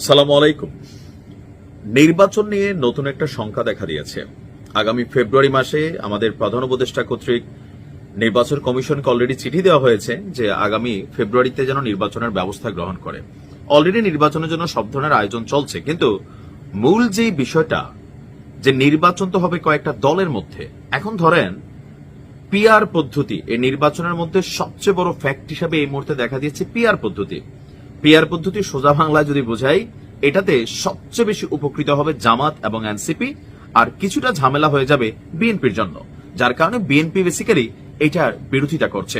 আসসালামু আলাইকুম। নির্বাচন নিয়ে নতুন একটা সংখ্যা দেখা দিয়েছে। আগামী ফেব্রুয়ারি মাসে আমাদের প্রধান উপদেষ্টা কর্তৃক নির্বাচন কমিশনকে অলরেডি চিঠি দেওয়া হয়েছে যে আগামী ফেব্রুয়ারিতে যেন নির্বাচনের ব্যবস্থা গ্রহণ করে। অলরেডি নির্বাচনের জন্য সব ধরনের আয়োজন চলছে, কিন্তু মূল যে বিষয়টা, যে নির্বাচন তো হবে কয়েকটা দলের মধ্যে, এখন ধরেন পিআর পদ্ধতি, এই নির্বাচনের মধ্যে সবচেয়ে বড় ফ্যাক্ট হিসাবে এই মুহূর্তে দেখা দিয়েছে পিআর পদ্ধতি। পিআর পদ্ধতি সোজা বাংলায় যদি বোঝাই, এটাতে সবচেয়ে বেশি উপকৃত হবে জামাত এবং এনসিপি, আর কিছুটা ঝামেলা হয়ে যাবে বিএনপির জন্য, যার কারণে বিএনপি বেসিক্যালি এটার বিরোধিতা করছে।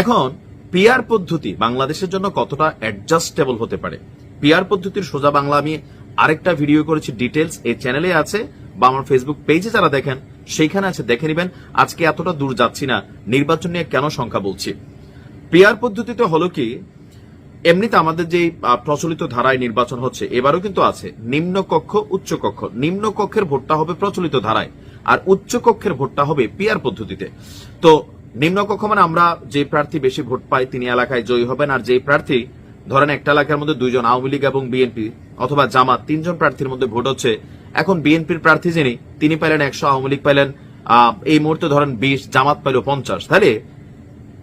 এখন পিআর পদ্ধতি বাংলাদেশের জন্য কতটা অ্যাডজাস্টেবল হতে পারে? পিআর পদ্ধতির সোজা বাংলা আমি আরেকটা ভিডিও করেছি ডিটেলস এই চ্যানেলে আছে, বা আমার ফেসবুক পেজে যারা দেখেন, সেইখানে আছে, দেখে নেবেন, আজকে এতটা দূর যাচ্ছি না, নির্বাচন নিয়ে কেন সংখ্যা বলছি? পিআর পদ্ধতিতে হলো কি এমনিতে আমাদের যে প্রচলিত ধারায় নির্বাচন হচ্ছে, এবারও কিন্তু আছে। নিম্ন কক্ষ, উচ্চ কক্ষ। নিম্ন কক্ষের ভোটটা হবে প্রচলিত ধারায়, আর উচ্চ কক্ষের ভোটটা হবে পিআর পদ্ধতিতে। তো নিম্ন কক্ষ মানে আমরা যে প্রার্থী বেশি ভোট পাই তিনি এলাকায় জয়ী হবেন, আর যে প্রার্থী, ধরেন একটা এলাকার মধ্যে দুইজন আওয়ামী লীগ এবং বিএনপি অথবা জামাত, তিনজন প্রার্থীর মধ্যে ভোট হচ্ছে, এখন বিএনপির প্রার্থী যিনি, তিনি পাইলেন একশো আওয়ামী লীগ পাইলেন এই মুহূর্তে ধরেন বিশ, জামাত পাইল পঞ্চাশ। তাহলে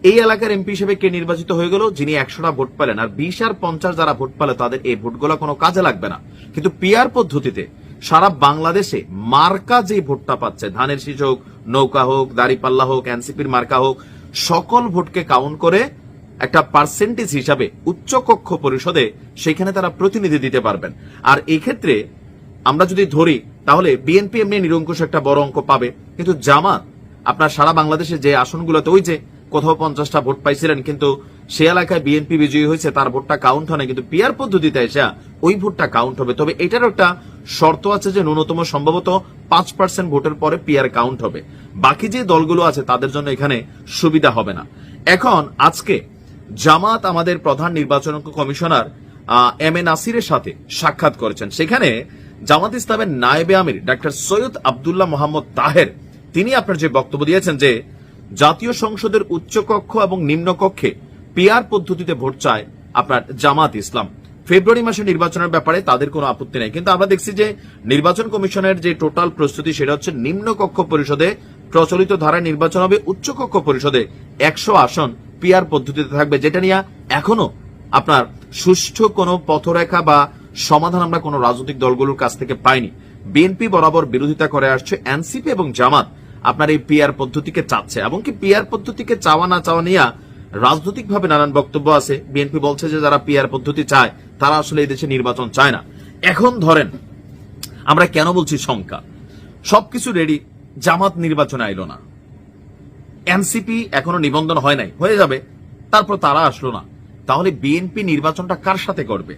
এই এলাকার এমপি হিসেবে কে নির্বাচিত হয়ে গেল? যিনি একশোটা ভোট পেলেন। আর বিশ আর পঞ্চাশ যারা ভোট পেলে তাদের এই ভোটগুলো কোনো কাজে লাগবে না। কিন্তু পিআর পদ্ধতিতে সারা বাংলাদেশে মার্কা যে ভোটটা পাচ্ছে, ধানের শীষ হোক, নৌকা হোক, দাড়িপাল্লা হোক, এনসিপির মার্কা হোক, সকল ভোটকে কাউন্ট করে একটা পার্সেন্টেজ হিসাবে উচ্চ কক্ষ পরিষদে সেখানে তারা প্রতিনিধি দিতে পারবেন। আর এই ক্ষেত্রে আমরা যদি ধরি, তাহলে বিএনপি এমনি নিরঙ্কুশ একটা বড় অঙ্ক পাবে। কিন্তু জামাত, আপনার সারা বাংলাদেশে যে আসনগুলোতে ওই যে কোথাও পঞ্চাশটা ভোট পাইছিলেন, কিন্তু সে এলাকায় বিএনপি বিজয়ী হয়েছে, তার ভোটটা কাউন্ট হয় না কিন্তু পিয়ার পদ্ধতিতে এসে ওই ভোটটা কাউন্ট হবে। তবে এটারও একটা শর্ত আছে যে, ন্যূনতম সম্ভবত পাঁচ পার্সেন্ট ভোটের পরে পিয়ার কাউন্ট হবে। বাকি যে দলগুলো আছে, তাদের জন্য এখানে সুবিধা হবে না। এখন আজকে জামাত আমাদের প্রধান নির্বাচন কমিশনার এম এ নাসিরের সাথে সাক্ষাৎ করেছেন। সেখানে জামাত ইসলামের নায়েবে আমির ডাক্তার সৈয়দ আবদুল্লাহ মোহাম্মদ তাহের, তিনি আপনার যে বক্তব্য দিয়েছেন যে জাতীয় সংসদের উচ্চকক্ষ এবং নিম্নকক্ষে পিআর পদ্ধতিতে ভোট চায় আপনার জামাত ইসলাম। ফেব্রুয়ারি মাসে নির্বাচনের ব্যাপারে তাদের কোনো আপত্তি নেই। কিন্তু আমরা দেখছি যে নির্বাচন কমিশনের যে টোটাল প্রস্তুতি সেটা হচ্ছে নিম্নকক্ষ পরিষদে প্রচলিত ধারায় নির্বাচন হবে উচ্চকক্ষ পরিষদে একশো আসন পিআর পদ্ধতিতে থাকবে, যেটা নিয়ে এখনও আপনার সুষ্ঠু কোনো পথরেখা বা সমাধান আমরা কোনো রাজনৈতিক দলগুলোর কাছ থেকে পাইনি। বিএনপি বরাবর বিরোধিতা করে আসছে এনসিপি এবং জামাত। আপনার এই পিআর পদ্ধতিকে চাচ্ছে। এমনকি পিআর পদ্ধতিকে চাওয়া না চাওয়া নিয়ে রাজনৈতিকভাবে নানান বক্তব্য আছে। বিএনপি বলছে যে, যারা পিআর পদ্ধতি চায়, তারা আসলে এই দেশে নির্বাচন চায় না। এখন ধরেন, আমরা কেন বলছি সংখ্যা সবকিছু রেডি জামাত নির্বাচনে আইলো না। এনসিপি এখনও নিবন্ধন হয় নাই। হয়ে যাবে, তারপর তারা আসলো না। তাহলে বিএনপি নির্বাচনটা কার সাথে করবে?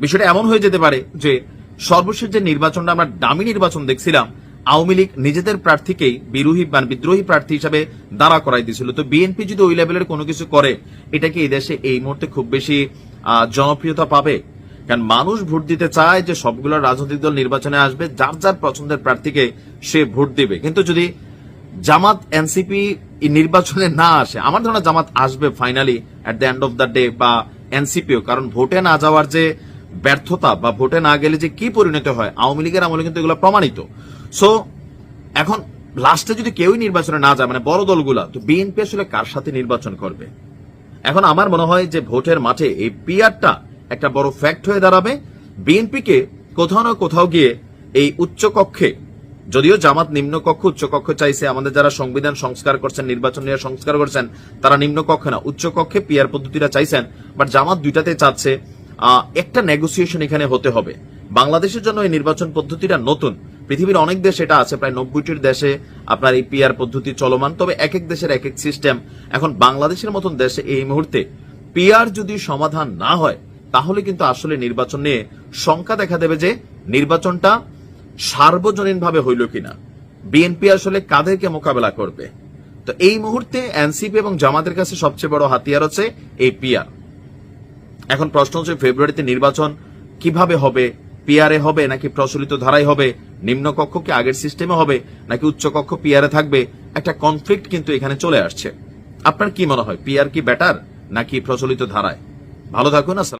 বিষয়টা এমন হয়ে যেতে পারে যে, সর্বশেষ যে নির্বাচনটা আমরা দামি নির্বাচন দেখছিলাম আওয়ামী লীগ নিজেদের প্রার্থীকেই বিরোহী মানে বিদ্রোহী প্রার্থী হিসাবে দাঁড়া করাই দিয়েছিল। তো বিএনপি যদি ওই লেভেলের কোনো কিছু করে, এটা কি এই দেশে এই মুহূর্তে খুব বেশি জনপ্রিয়তা পাবে? কারণ মানুষ ভোট দিতে চায় যে সবগুলো রাজনৈতিক দল নির্বাচনে আসবে, যার যার পছন্দের প্রার্থীকে সে ভোট দিবে। কিন্তু যদি জামাত এনসিপি নির্বাচনে না আসে, আমার ধারণা জামাত আসবে finally at the end of the day বা এনসিপিও। কারণ ভোটে না যাওয়ার যে ব্যর্থতা বা ভোটে না গেলে যে কি পরিণত হয়, আওয়ামী লীগের আমলে কিন্তু এগুলো প্রমাণিত। সো এখন লাস্টে যদি কেউই নির্বাচনে না যায় মানে বড় দলগুলা, তো বিএনপি আসলে কার সাথে নির্বাচন করবে? এখন আমার মনে হয় যে ভোটের মাঠে এই পিয়ারটা একটা বড় ফ্যাক্ট হয়ে দাঁড়াবে। বিএনপিকে কোথাও না কোথাও গিয়ে এই উচ্চ কক্ষে, যদিও জামাত নিম্ন কক্ষ, উচ্চ কক্ষ চাইছে, আমাদের যারা সংবিধান সংস্কার করছেন, নির্বাচন নিয়ে সংস্কার করছেন, তারা নিম্ন কক্ষে না, উচ্চ কক্ষে পিয়ার পদ্ধতিটা চাইছেন বাট জামাত দুইটাতে চাচ্ছে। একটা নেগোসিয়েশন এখানে হতে হবে। বাংলাদেশের জন্য এই নির্বাচন পদ্ধতিটা নতুন। পৃথিবীর অনেক দেশ এটা আছে, প্রায় নব্বইটির দেশে আপনার এই পিআর পদ্ধতি চলমান। তবে এক এক দেশের এক এক সিস্টেম এখন বাংলাদেশের মতন দেশে এই মুহূর্তে পিআর যদি সমাধান না হয়, তাহলে কিন্তু আসলে নির্বাচন নিয়ে শঙ্কা দেখা দেবে যে নির্বাচনটা সার্বজনীনভাবে হইল কিনা। বিএনপি আসলে কাদেরকে মোকাবেলা করবে? তো এই মুহূর্তে এনসিপি এবং জামাতের কাছে সবচেয়ে বড় হাতিয়ার হচ্ছে এই পিআর এখন প্রশ্ন হচ্ছে, ফেব্রুয়ারিতে নির্বাচন কীভাবে হবে? পিয়ারে হবে নাকি প্রচলিত ধারাই হবে? নিম্নকক্ষ কি আগের সিস্টেমে হবে নাকি উচ্চকক্ষ পিয়ারে থাকবে? একটা কনফ্লিক্ট কিন্তু এখানে চলে আসছে। আপনার কি মনে হয় পিয়ার কি বেটার নাকি প্রচলিত ধারায়? ভালো থাকুন